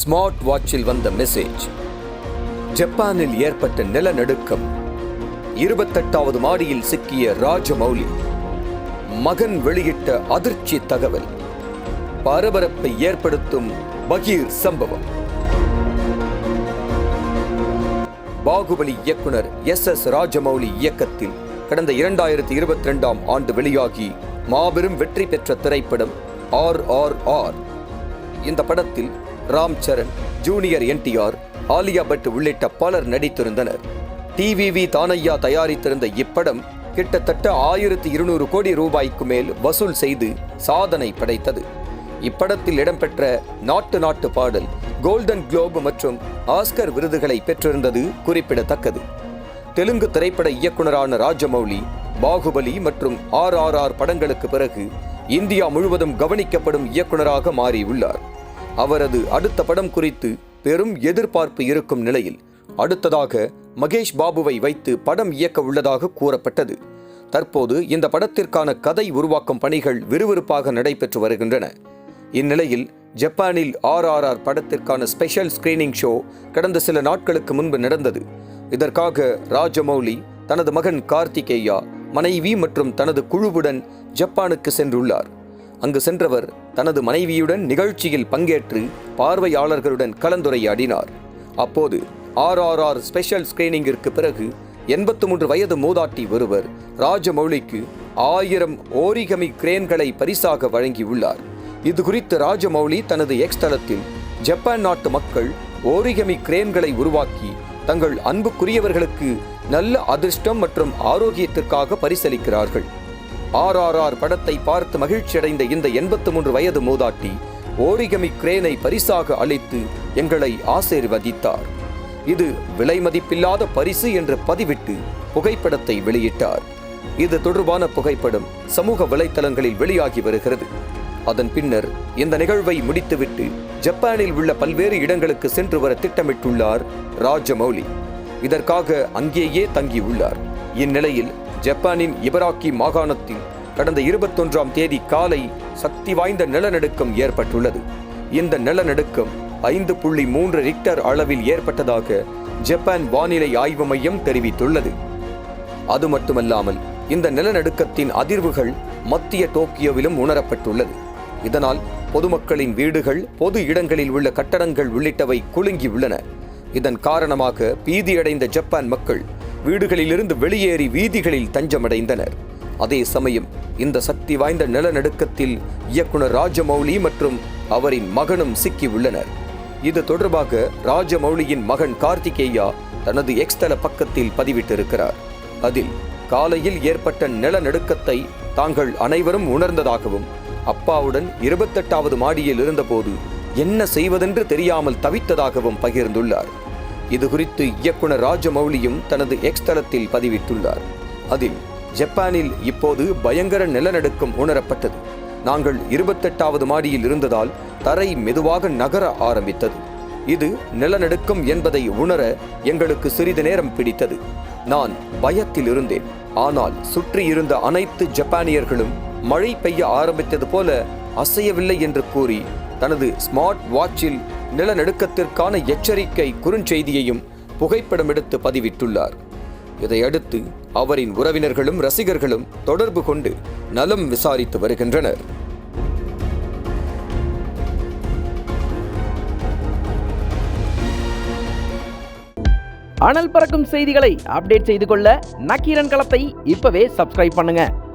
Smart வாட்சில் வந்த message. ஜப்பானில் ஏற்பட்ட நிலநடுக்கம். இருபத்தெட்டாவது மாடியில் சிக்கிய ராஜமௌலி மகன் வெளியிட்ட அதிர்ச்சி தகவல். பரபரப்பை ஏற்படுத்தும் பகீர் சம்பவம். பாகுபலி இயக்குனர் எஸ் எஸ் ராஜமௌலி இயக்கத்தில் கடந்த இரண்டாயிரத்தி இருபத்தி ரெண்டாம் ஆண்டு வெளியாகி மாபெரும் வெற்றி பெற்ற திரைப்படம் ஆர் ஆர் ஆர். இந்த படத்தில் ராம் சரண் ஜூனியர் என்டிஆர் ஆலியா பட் உள்ளிட்ட பலர் நடித்திருந்தனர். டிவிவி தானையா தயாரித்திருந்த இப்படம் கிட்டத்தட்ட ஆயிரத்தி இருநூறு கோடி ரூபாய்க்கு மேல் வசூல் செய்து சாதனை படைத்தது. இப்படத்தில் இடம்பெற்ற நாட்டு நாட்டு பாடல் கோல்டன் குளோப் மற்றும் ஆஸ்கர் விருதுகளை பெற்றிருந்தது குறிப்பிடத்தக்கது. தெலுங்கு திரைப்பட இயக்குனரான ராஜமௌலி பாகுபலி மற்றும் ஆர் ஆர் ஆர் படங்களுக்கு பிறகு இந்தியா முழுவதும் கவனிக்கப்படும் இயக்குனராக மாறியுள்ளார். அவரது அடுத்த படம் குறித்து பெரும் எதிர்பார்ப்பு இருக்கும் நிலையில் அடுத்ததாக மகேஷ் பாபுவை வைத்து படம் இயக்க உள்ளதாக கூறப்பட்டது. தற்போது இந்த படத்திற்கான கதை உருவாக்கும் பணிகள் விறுவிறுப்பாக நடைபெற்று வருகின்றன. இந்நிலையில் ஜப்பானில் ஆர் ஆர் ஆர் படத்திற்கான ஸ்பெஷல் ஸ்கிரீனிங் ஷோ கடந்த சில நாட்களுக்கு முன்பு நடந்தது. இதற்காக ராஜமௌலி தனது மகன் கார்த்திகேயா மனைவி மற்றும் தனது குழுவுடன் ஜப்பானுக்கு சென்றுள்ளார். அங்கு சென்றவர் தனது மனைவியுடன் நிகழ்ச்சியில் பங்கேற்று பார்வையாளர்களுடன் கலந்துரையாடினார். அப்போது ஆர்ஆர்ஆர் ஸ்பெஷல் ஸ்கிரீனிங்கிற்கு பிறகு எண்பத்து மூன்று வயது மூதாட்டி ஒருவர் ராஜமௌலிக்கு ஆயிரம் ஓரிகமி கிரேன்களை பரிசாக வழங்கியுள்ளார். இது குறித்து ராஜமௌலி தனது எக்ஸ் தளத்தில் ஜப்பான் நாட்டு மக்கள் ஓரிகமி கிரேன்களை உருவாக்கி தங்கள் அன்புக்குரியவர்களுக்கு நல்ல அதிர்ஷ்டம் மற்றும் ஆரோக்கியத்திற்காக பரிசளிக்கிறார்கள். ஆர்ஆர்ஆர் படத்தை பார்த்து மகிழ்ச்சியடைந்த இந்த எண்பத்து மூன்று வயது மூதாட்டி ஓரிகமி கிரேனை பரிசாக அளித்து எங்களை ஆசீர்வதித்தார். இது விலை மதிப்பில்லாத பரிசு என்று பதிவிட்டு புகைப்படத்தை வெளியிட்டார். இது தொடர்பான புகைப்படம் சமூக வலைத்தளங்களில் வெளியாகி வருகிறது. அதன் பின்னர் இந்த நிகழ்வை முடித்துவிட்டு ஜப்பானில் உள்ள பல்வேறு இடங்களுக்கு சென்று வர திட்டமிட்டுள்ளார் ராஜமௌலி. இதற்காக அங்கேயே தங்கியுள்ளார். இந்நிலையில் ஜப்பானின் இபராக்கி மாகாணத்தில் கடந்த இருபத்தொன்றாம் தேதி காலை சக்தி வாய்ந்த நிலநடுக்கம் ஏற்பட்டுள்ளது. இந்த நிலநடுக்கம் ஐந்து புள்ளி மூன்று ரிக்டர் அளவில் ஏற்பட்டதாக ஜப்பான் வானிலை ஆய்வு மையம் தெரிவித்துள்ளது. அது மட்டுமல்லாமல் இந்த நிலநடுக்கத்தின் அதிர்வுகள் மத்திய டோக்கியோவிலும் உணரப்பட்டுள்ளது. இதனால் பொதுமக்களின் வீடுகள் பொது இடங்களில் உள்ள கட்டடங்கள் உள்ளிட்டவை குலுங்கி உள்ளன இதன் காரணமாக பீதியடைந்த ஜப்பான் மக்கள் வீடுகளிலிருந்து வெளியேறி வீதிகளில் தஞ்சமடைந்தனர். அதே சமயம் இந்த சக்தி வாய்ந்த நிலநடுக்கத்தில் இயக்குனர் ராஜமௌலி மற்றும் அவரின் மகனும் சிக்கியுள்ளனர் இது தொடர்பாக ராஜமௌலியின் மகன் கார்த்திகேயா தனது எக்ஸ்தல பக்கத்தில் பதிவிட்டிருக்கிறார். அதில் காலையில் ஏற்பட்ட நிலநடுக்கத்தை தாங்கள் அனைவரும் உணர்ந்ததாகவும் அப்பாவுடன் இருபத்தெட்டாவது மாடியில் இருந்தபோது என்ன செய்வதென்று தெரியாமல் தவித்ததாகவும் பகிர்ந்துள்ளார். இது குறித்து இயக்குனர் ராஜமௌலியும் தனது எக்ஸ் தளத்தில் பதிவிட்டுள்ளார். அதில் ஜப்பானில் இப்போது பயங்கர நிலநடுக்கம் உணரப்பட்டது. நாங்கள் இருபத்தெட்டாவது மாடியில் இருந்ததால் தரை மெதுவாக நகர ஆரம்பித்தது. இது நிலநடுக்கம் என்பதை உணர எங்களுக்கு சிறிது நேரம் பிடித்தது. நான் பயத்தில் இருந்தேன். ஆனால் சுற்றி இருந்த அனைத்து ஜப்பானியர்களும் மழை பெய்ய ஆரம்பித்தது போல அசையவில்லை என்று கூறி தனது ஸ்மார்ட் வாட்சில் நிலநடுக்கத்திற்கான எச்சரிக்கை குறுஞ்செய்தியையும் புகைப்படம் எடுத்து பதிவிட்டுள்ளார். இதையடுத்து அவரின் உறவினர்களும் ரசிகர்களும் தொடர்பு கொண்டு நலம் விசாரித்து வருகின்றனர். அனல் பறக்கும் செய்திகளை அப்டேட் செய்து கொள்ள நக்கீரன் களத்தை இப்பவே சப்ஸ்கிரைப் பண்ணுங்க.